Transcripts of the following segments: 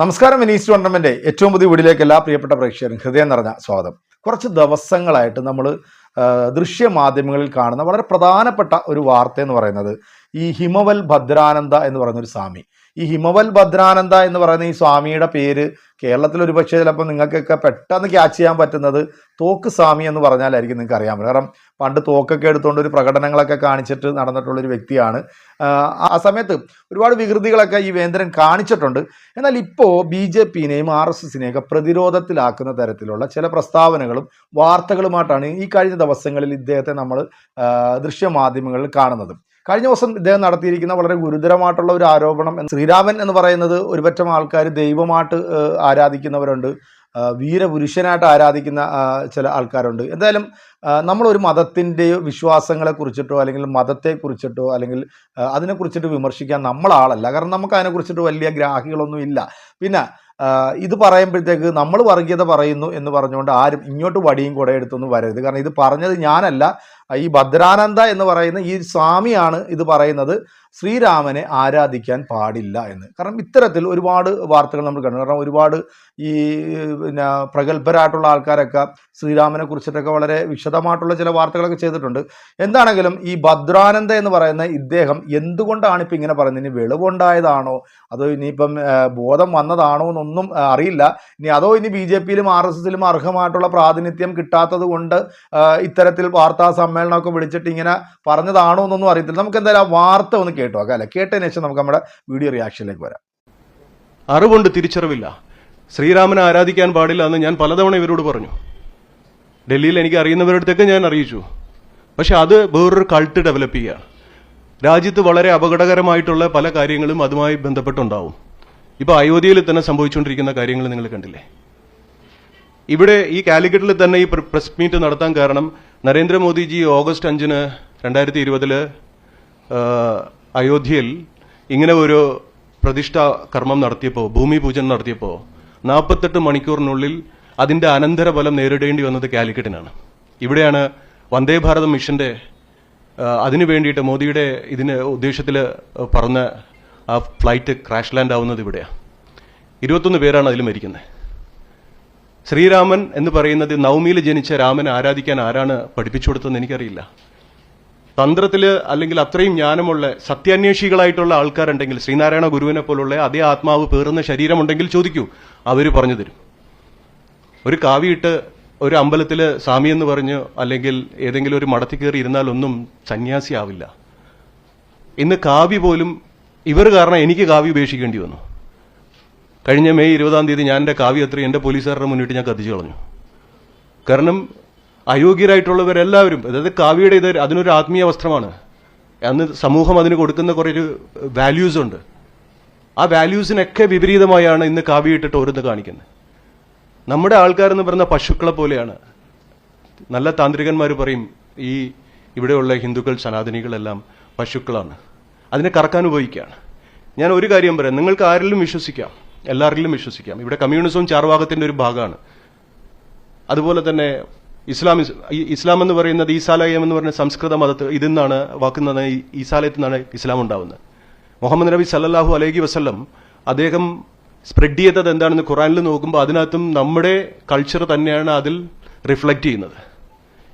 നമസ്കാരം വിനീസ് ടൂർണമെന്റ് ഏറ്റവും പുതിയ വീടിലേക്ക് എല്ലാ പ്രിയപ്പെട്ട പ്രേക്ഷകരും ഹൃദയം നിറഞ്ഞ സ്വാഗതം. കുറച്ച് ദിവസങ്ങളായിട്ട് നമ്മൾ ദൃശ്യ മാധ്യമങ്ങളിൽ കാണുന്ന വളരെ പ്രധാനപ്പെട്ട ഒരു വാർത്ത എന്ന് പറയുന്നത് ഈ ഹിമവൽ ഭദ്രാനന്ദ എന്ന് പറയുന്ന ഒരു സ്വാമി. ഈ ഹിമവൽ ഭദ്രാനന്ദ എന്ന് പറയുന്ന ഈ സ്വാമിയുടെ പേര് കേരളത്തിൽ ഒരു പക്ഷേ ചിലപ്പോൾ നിങ്ങൾക്കൊക്കെ പെട്ടെന്ന് ക്യാച്ച് ചെയ്യാൻ പറ്റുന്നത് തോക്ക് സ്വാമി എന്ന് പറഞ്ഞാലായിരിക്കും നിങ്ങൾക്ക് അറിയാൻ പറ്റും കാരണം പണ്ട് തോക്കൊക്കെ എടുത്തുകൊണ്ട് ഒരു പ്രകടനങ്ങളൊക്കെ കാണിച്ചിട്ട് നടന്നിട്ടുള്ള ഒരു വ്യക്തിയാണ്. ആ സമയത്ത് ഒരുപാട് വികൃതികളൊക്കെ ഈ വേന്ദ്രൻ കാണിച്ചിട്ടുണ്ട്. എന്നാൽ ഇപ്പോൾ ബി ജെ പിനെയും ആർ എസ് എസിനെയൊക്കെ പ്രതിരോധത്തിലാക്കുന്ന തരത്തിലുള്ള ചില പ്രസ്താവനകളും വാർത്തകളുമായിട്ടാണ് ഈ കഴിഞ്ഞ ദിവസങ്ങളിൽ ഇദ്ദേഹത്തെ നമ്മൾ ദൃശ്യമാധ്യമങ്ങളിൽ കാണുന്നത്. കഴിഞ്ഞ ദിവസം ഇദ്ദേഹം നടത്തിയിരിക്കുന്ന വളരെ ഗുരുതരമായിട്ടുള്ള ഒരു ആരോപണം ശ്രീരാമൻ എന്ന് പറയുന്നത് ഒരുപറ്റം ആൾക്കാർ ദൈവമായിട്ട് ആരാധിക്കുന്നവരുണ്ട്. വീരപുരുഷനായിട്ട് ആരാധിക്കുന്ന ചില ആൾക്കാരുണ്ട്. എന്തായാലും നമ്മളൊരു മതത്തിന്റെയോ വിശ്വാസങ്ങളെ കുറിച്ചിട്ടോ അല്ലെങ്കിൽ മതത്തെക്കുറിച്ചിട്ടോ അല്ലെങ്കിൽ അതിനെക്കുറിച്ചിട്ട് വിമർശിക്കാൻ നമ്മളാളല്ല. കാരണം നമുക്ക് അതിനെക്കുറിച്ചിട്ട് വലിയ ഗ്രാഹികളൊന്നും ഇല്ല. പിന്നെ ഇത് പറയുമ്പോഴത്തേക്ക് നമ്മൾ വർഗീയത പറയുന്നു എന്ന് പറഞ്ഞുകൊണ്ട് ആരും ഇങ്ങോട്ട് വടിയും കൂടെ എടുത്തൊന്നും വരരുത്. കാരണം ഇത് പറഞ്ഞത് ഞാനല്ല. ഈ ഭദ്രാനന്ദ എന്ന് പറയുന്ന ഈ സ്വാമിയാണ് ഇത് പറയുന്നത്. ശ്രീരാമനെ ആരാധിക്കാൻ പാടില്ല എന്ന്. കാരണം ഇത്തരത്തിൽ ഒരുപാട് വാർത്തകൾ നമ്മൾ കണ്ടു. കാരണം ഒരുപാട് ഈ പിന്നെ പ്രഗത്ഭരായിട്ടുള്ള ആൾക്കാരൊക്കെ ശ്രീരാമനെ കുറിച്ചിട്ടൊക്കെ വളരെ വിശദമായിട്ടുള്ള ചില വാർത്തകളൊക്കെ ചെയ്തിട്ടുണ്ട്. എന്താണെങ്കിലും ഈ ഭദ്രാനന്ദ എന്ന് പറയുന്ന ഇദ്ദേഹം എന്തുകൊണ്ടാണ് ഇപ്പം ഇങ്ങനെ പറയുന്നത്? ഇനി വെളിവുണ്ടായതാണോ? അതോ ഇനിയിപ്പം ബോധം വന്നതാണോ എന്നൊന്നും ആ, അറിയില്ല. ഇനി അതോ ഇനി ബി ജെ പിയിലും ആർ എസ് എസിലും അർഹമായിട്ടുള്ള പ്രാതിനിധ്യം കിട്ടാത്തത് കൊണ്ട് ഇത്തരത്തിൽ വാർത്താ സമ്മേളനമൊക്കെ വിളിച്ചിട്ട് ഇങ്ങനെ പറഞ്ഞതാണോ എന്നൊന്നും അറിയത്തില്ല. നമുക്ക് എന്തായാലും ആ വാർത്ത ഒന്ന് കേട്ടു നോക്കാം അല്ലെ? കേട്ടതിന് ശേഷം നമുക്ക് നമ്മുടെ വീഡിയോ റിയാക്ഷനിലേക്ക് വരാം. അറിവുണ്ട് തിരിച്ചറിവില്ല. ശ്രീരാമനെ ആരാധിക്കാൻ പാടില്ല എന്ന് ഞാൻ പലതവണ ഇവരോട് പറഞ്ഞു. ഡൽഹിയിൽ എനിക്ക് അറിയുന്നവരുടെ ഞാൻ അറിയിച്ചു. പക്ഷെ അത് വേറൊരു കൾട്ട് ഡെവലപ്പ് ചെയ്യുകയാണ്. രാജ്യത്ത് വളരെ അപകടകരമായിട്ടുള്ള പല കാര്യങ്ങളും അതുമായി ബന്ധപ്പെട്ടുണ്ടാവും. ഇപ്പോൾ അയോധ്യയിൽ തന്നെ സംഭവിച്ചുകൊണ്ടിരിക്കുന്ന കാര്യങ്ങൾ നിങ്ങൾ കണ്ടില്ലേ? ഇവിടെ ഈ കാലിക്കറ്റിൽ തന്നെ ഈ പ്രസ് മീറ്റ് നടത്താൻ കാരണം നരേന്ദ്രമോദിജി ഓഗസ്റ്റ് അഞ്ചിന് രണ്ടായിരത്തി ഇരുപതിൽ അയോധ്യയിൽ ഇങ്ങനെ ഒരു പ്രതിഷ്ഠ കർമ്മം നടത്തിയപ്പോൾ ഭൂമി പൂജൻ നടത്തിയപ്പോൾ നാൽപ്പത്തെട്ട് മണിക്കൂറിനുള്ളിൽ അതിന്റെ അനന്തരഫലം നേരിടേണ്ടി വന്നത് കാലിക്കറ്റിനാണ്. ഇവിടെയാണ് വന്ദേ ഭാരത് മിഷന്റെ അതിനു വേണ്ടിയിട്ട് മോദിയുടെ ഇതിന് ഉദ്ദേശത്തിൽ പറന്ന ആ ഫ്ലൈറ്റ് ക്രാഷ് ലാൻഡ് ആവുന്നത് ഇവിടെയാണ് ഇരുപത്തൊന്ന് പേരാണ് അതിൽ മരിക്കുന്നത് ശ്രീരാമൻ എന്ന് പറയുന്നത് നവമിയിൽ ജനിച്ച രാമനെ ആരാധിക്കാൻ ആരാണ് പഠിപ്പിച്ചു കൊടുത്തതെന്ന് എനിക്കറിയില്ല. തന്ത്രത്തിൽ അല്ലെങ്കിൽ അത്രയും ജ്ഞാനമുള്ള സത്യാന്വേഷികളായിട്ടുള്ള ആൾക്കാരുണ്ടെങ്കിൽ ശ്രീനാരായണ ഗുരുവിനെ പോലുള്ള അതേ ആത്മാവ് പേറുന്ന ശരീരമുണ്ടെങ്കിൽ ചോദിക്കൂ അവർ പറഞ്ഞു തരും. ഒരു കാവിയിട്ട് ഒരു അമ്പലത്തിൽ സ്വാമി എന്ന് പറഞ്ഞ് അല്ലെങ്കിൽ ഏതെങ്കിലും ഒരു മടത്തി കയറി ഇരുന്നാലൊന്നും സന്യാസി ആവില്ല ഇന്ന് കാവി പോലും ഇവർ കാരണം എനിക്ക് കാവ്യ ഉപേക്ഷിക്കേണ്ടി വന്നു. കഴിഞ്ഞ മെയ് ഇരുപതാം തീയതി ഞാൻ എന്റെ കാവ്യ അത്ര എന്റെ പോലീസുകാരുടെ മുന്നിട്ട് ഞാൻ കത്തിച്ചു കളഞ്ഞു. കാരണം അയോഗ്യരായിട്ടുള്ളവരെല്ലാവരും അതായത് കാവ്യയുടെ ഇത് അതിനൊരു ആത്മീയ വസ്ത്രമാണ്. അന്ന് സമൂഹം അതിന് കൊടുക്കുന്ന കുറേ വാല്യൂസ് ഉണ്ട്. ആ വാല്യൂസിനൊക്കെ വിപരീതമായാണ് ഇന്ന് കാവ്യ ഇട്ടിട്ട് ഓരോന്ന് കാണിക്കുന്നത്. നമ്മുടെ ആൾക്കാരെന്ന് പറയുന്ന പശുക്കളെ പോലെയാണ്. നല്ല താന്ത്രികന്മാർ പറയും ഈ ഇവിടെയുള്ള ഹിന്ദുക്കൾ സനാതനികളെല്ലാം പശുക്കളാണ്. അതിനെ കറക്കാൻ ഉപയോഗിക്കുകയാണ്. ഞാൻ ഒരു കാര്യം പറയാം. നിങ്ങൾക്ക് ആരിലും വിശ്വസിക്കാം. എല്ലാവരിലും വിശ്വസിക്കാം. ഇവിടെ കമ്മ്യൂണിസവും ചാർവാകത്തിന്റെ ഒരു ഭാഗമാണ്. അതുപോലെ തന്നെ ഇസ്ലാം ഇസ്ലാം എന്ന് പറയുന്നത് ഈസാലയം എന്ന് പറയുന്ന സംസ്കൃത മതത്തിൽ ഇതിൽ നിന്നാണ് വാക്കുന്നത് ഈസാലയത്തിൽ നിന്നാണ് ഇസ്ലാം ഉണ്ടാവുന്നത്. മുഹമ്മദ് നബി സല്ലാഹു അലൈഹി വസല്ലം അദ്ദേഹം സ്പ്രെഡ് ചെയ്തത് എന്താണെന്ന് ഖുറാനിൽ നോക്കുമ്പോൾ അതിനകത്തും നമ്മുടെ കൾച്ചർ തന്നെയാണ് അതിൽ റിഫ്ലക്റ്റ് ചെയ്യുന്നത്.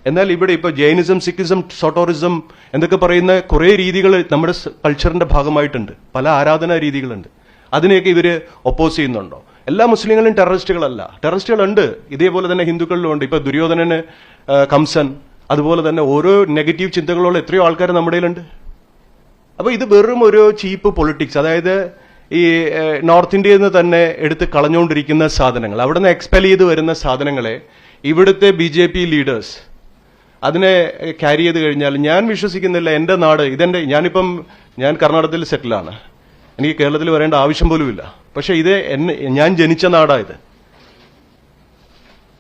എന്നാൽ ഇവിടെ ഇപ്പോൾ ജൈനിസം സിഖിസം സോട്ടോറിസം എന്നൊക്കെ പറയുന്ന കുറേ രീതികൾ നമ്മുടെ കൾച്ചറിന്റെ ഭാഗമായിട്ടുണ്ട്. പല ആരാധനാ രീതികളുണ്ട്. അതിനെയൊക്കെ ഇവർ ഒപ്പോസ് ചെയ്യുന്നുണ്ടോ? എല്ലാ മുസ്ലിങ്ങളും ടെററിസ്റ്റുകളല്ല. ടെററിസ്റ്റുകളുണ്ട്. ഇതേപോലെ തന്നെ ഹിന്ദുക്കളിലും ഉണ്ട്. ഇപ്പൊ ദുര്യോധനന് കംസൻ അതുപോലെ തന്നെ ഓരോ നെഗറ്റീവ് ചിന്തകളുള്ള എത്രയോ ആൾക്കാർ നമ്മുടെ ഉണ്ട് അപ്പൊ ഇത് വെറും ഒരു ചീപ്പ് പൊളിറ്റിക്സ് അതായത് ഈ നോർത്ത് ഇന്ത്യയിൽ നിന്ന് തന്നെ എടുത്ത് കളഞ്ഞുകൊണ്ടിരിക്കുന്ന സാധനങ്ങൾ അവിടെ നിന്ന് എക്സ്പെൽ ചെയ്ത് വരുന്ന സാധനങ്ങളെ ഇവിടുത്തെ ബി ലീഡേഴ്സ് അതിനെ ക്യാരി ചെയ്ത് കഴിഞ്ഞാൽ ഞാൻ വിശ്വസിക്കുന്നില്ല എന്റെ നാട് ഇതെന്റെ ഞാനിപ്പം ഞാൻ കർണാടകത്തിൽ സെറ്റിലാണ് എനിക്ക് കേരളത്തിൽ വരേണ്ട ആവശ്യം പോലുമില്ല. പക്ഷേ ഇത് എന്നെ ഞാൻ ജനിച്ച നാടായത്.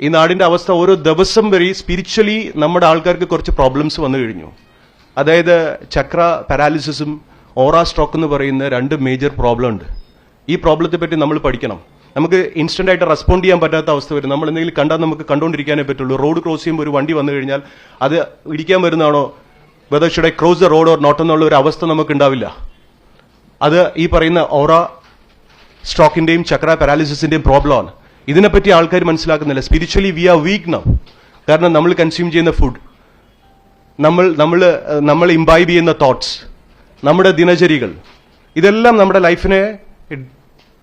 ഈ നാടിന്റെ അവസ്ഥ ഓരോ ദിവസം വരെ സ്പിരിച്വലി നമ്മുടെ ആൾക്കാർക്ക് കുറച്ച് പ്രോബ്ലംസ് വന്നു കഴിഞ്ഞു. അതായത് ചക്ര പാരാലിസിസും ഓറ സ്ട്രോക്ക് എന്ന് പറയുന്ന രണ്ട് മേജർ പ്രോബ്ലം ഉണ്ട്. ഈ പ്രോബ്ലത്തെ പറ്റി നമ്മൾ പഠിക്കണം. നമുക്ക് ഇൻസ്റ്റന്റ് ആയിട്ട് റെസ്പോണ്ട് ചെയ്യാൻ പറ്റാത്ത അവസ്ഥ വരും. നമ്മൾ എന്തെങ്കിലും കണ്ടാൽ നമുക്ക് കണ്ടുകൊണ്ടിരിക്കാനേ പറ്റുള്ളൂ. റോഡ് ക്രോസ് ചെയ്യുമ്പോൾ ഒരു വണ്ടി വന്നു കഴിഞ്ഞാൽ അത് ഇടിക്കാൻ വരുന്നതാണോ? Whether cross the road or not എന്നുള്ള ഒരു അവസ്ഥ നമുക്ക് ഉണ്ടാവില്ല. അത് ഈ പറയുന്ന ഓറ സ്ട്രോക്കിന്റെയും ചക്ര പാരാലിസിന്റെയും പ്രോബ്ലമാണ് ഇതിനെപ്പറ്റി ആൾക്കാർ മനസ്സിലാക്കുന്നില്ല. Spiritually we are weak now കാരണം നമ്മൾ കൺസ്യൂം ചെയ്യുന്ന ഫുഡ് നമ്മൾ നമ്മൾ നമ്മൾ ഇംബൈബ് ചെയ്യുന്ന തോട്ട്സ് നമ്മുടെ ദിനചര്യകൾ ഇതെല്ലാം നമ്മുടെ ലൈഫിനെ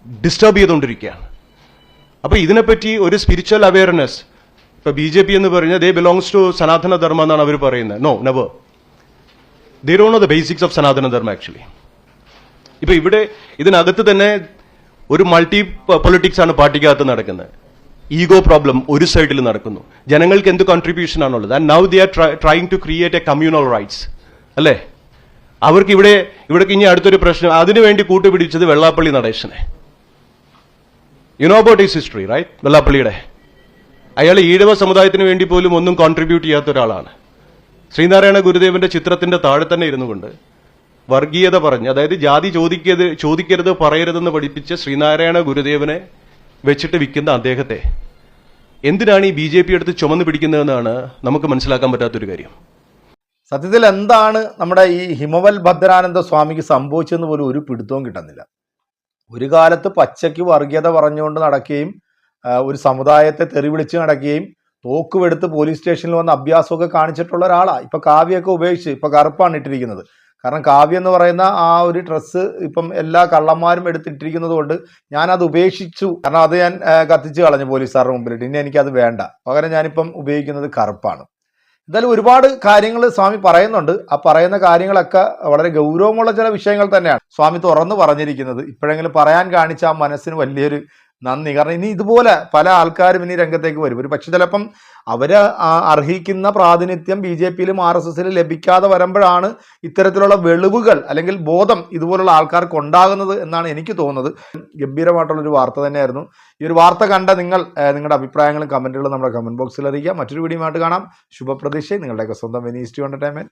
ഡിസ്റ്റർബ് ചെയ്തുകൊണ്ടിരിക്കുകയാണ്. അപ്പൊ ഇതിനെപ്പറ്റി ഒരു സ്പിരിച്വൽ അവയർനെസ് ഇപ്പൊ ബി ജെ പി എന്ന് പറഞ്ഞാൽ ദേ ബിലോങ്സ് ടു സനാതന ധർമ്മ എന്നാണ് അവർ പറയുന്നത്. No never they do the basics of Sanatana Dharma actually ഇപ്പൊ ഇവിടെ ഇതിനകത്ത് തന്നെ ഒരു മൾട്ടി പൊളിറ്റിക്സ് ആണ് പാർട്ടിക്കകത്ത് നടക്കുന്നത്. ഈഗോ പ്രോബ്ലം ഒരു സൈഡിൽ നടക്കുന്നു. ജനങ്ങൾക്ക് എന്ത് കോൺട്രിബ്യൂഷൻ ആണുള്ളത്? And now they are trying to create a communal riots അല്ലേ? അവർക്ക് ഇവിടെ ഇവിടെ ഇനി അടുത്തൊരു പ്രശ്നം അതിനുവേണ്ടി കൂട്ടുപിടിച്ചത് Vellappally നടേശനെ. You know about his history right വെള്ളാപ്പള്ളിയുടെ അയാൾ ഈഴവ സമുദായത്തിന് വേണ്ടി പോലും ഒന്നും കോൺട്രിബ്യൂട്ട് ചെയ്യാത്ത ഒരാളാണ്. ശ്രീനാരായണ ഗുരുദേവന്റെ ചിത്രത്തിന്റെ താഴെ തന്നെ ഇരുന്നു കൊണ്ട് വർഗീയത പറഞ്ഞ് അതായത് ജാതി ചോദിക്കരുത് ചോദിക്കരുത് പറയരുതെന്ന് പഠിപ്പിച്ച ശ്രീനാരായണ ഗുരുദേവനെ വെച്ചിട്ട് വിൽക്കുന്ന അദ്ദേഹത്തെ. എന്തിനാണ് ഈ ബി ജെ പി എടുത്ത് ചുമന്ന് പിടിക്കുന്നതെന്നാണ് നമുക്ക് മനസ്സിലാക്കാൻ പറ്റാത്തൊരു കാര്യം. സത്യത്തിൽ എന്താണ് നമ്മുടെ ഈ ഹിമവൽ ഭദ്രാനന്ദ സ്വാമിക്ക് സംഭവിച്ചതെന്ന് പോലും ഒരു പിടുത്തവും കിട്ടുന്നില്ല. ഒരു കാലത്ത് പച്ചയ്ക്ക് വർഗീയത പറഞ്ഞുകൊണ്ട് നടക്കുകയും ഒരു സമുദായത്തെ തെറി വിളിച്ച് നടക്കുകയും തോക്കുമെടുത്ത് പോലീസ് സ്റ്റേഷനിൽ വന്ന് അഭ്യാസമൊക്കെ കാണിച്ചിട്ടുള്ള ഒരാളാണ് ഇപ്പം കാവ്യമൊക്കെ ഉപേക്ഷിച്ച് ഇപ്പം കറുപ്പാണ് ഇട്ടിരിക്കുന്നത്. കാരണം കാവ്യം എന്ന് പറയുന്ന ആ ഒരു ഡ്രസ്സ് ഇപ്പം എല്ലാ കള്ളന്മാരും എടുത്തിട്ടിരിക്കുന്നത് കൊണ്ട് ഞാനത് ഉപേക്ഷിച്ചു. കാരണം അത് ഞാൻ കത്തിച്ച് കളഞ്ഞു പോലീസുകാരുടെ മുമ്പിലിട്ട്. ഇനി എനിക്കത് വേണ്ട. പകരം ഞാനിപ്പം ഉപയോഗിക്കുന്നത് കറുപ്പാണ്. എന്തായാലും ഒരുപാട് കാര്യങ്ങൾ സ്വാമി പറയുന്നുണ്ട്. ആ പറയുന്ന കാര്യങ്ങളൊക്കെ വളരെ ഗൗരവമുള്ള ചില വിഷയങ്ങൾ തന്നെയാണ്. സ്വാമി തുറന്നു പറഞ്ഞിരിക്കുന്നത്. ഇപ്പോഴെങ്കിലും പറയാൻ കാണിച്ച ആ മനസ്സിന് വലിയൊരു നന്ദി. കാരണം ഇനി ഇതുപോലെ പല ആൾക്കാരും ഇനി രംഗത്തേക്ക് വരും. ഒരു പക്ഷെ ചിലപ്പം അവർ ആ അർഹിക്കുന്ന പ്രാതിനിധ്യം ബി ജെ പിയിലും ആർ എസ് എസിലും ലഭിക്കാതെ വരുമ്പോഴാണ് ഇത്തരത്തിലുള്ള വെളിവുകൾ അല്ലെങ്കിൽ ബോധം ഇതുപോലുള്ള ആൾക്കാർക്ക് ഉണ്ടാകുന്നത് എന്നാണ് എനിക്ക് തോന്നുന്നത്. ഗംഭീരമായിട്ടുള്ള ഒരു വാർത്ത തന്നെയായിരുന്നു. ഈ ഒരു വാർത്ത കണ്ട നിങ്ങൾ നിങ്ങളുടെ അഭിപ്രായങ്ങളും കമന്റുകളും നമ്മുടെ കമന്റ് ബോക്സിൽ അറിയിക്കുക. മറ്റൊരു വീഡിയോ ആയിട്ട് കാണാം. ശുഭപ്രതീക്ഷ. നിങ്ങളുടെയൊക്കെ സ്വന്തം വെനീസ് ടു എന്റർടൈൻമെന്റ്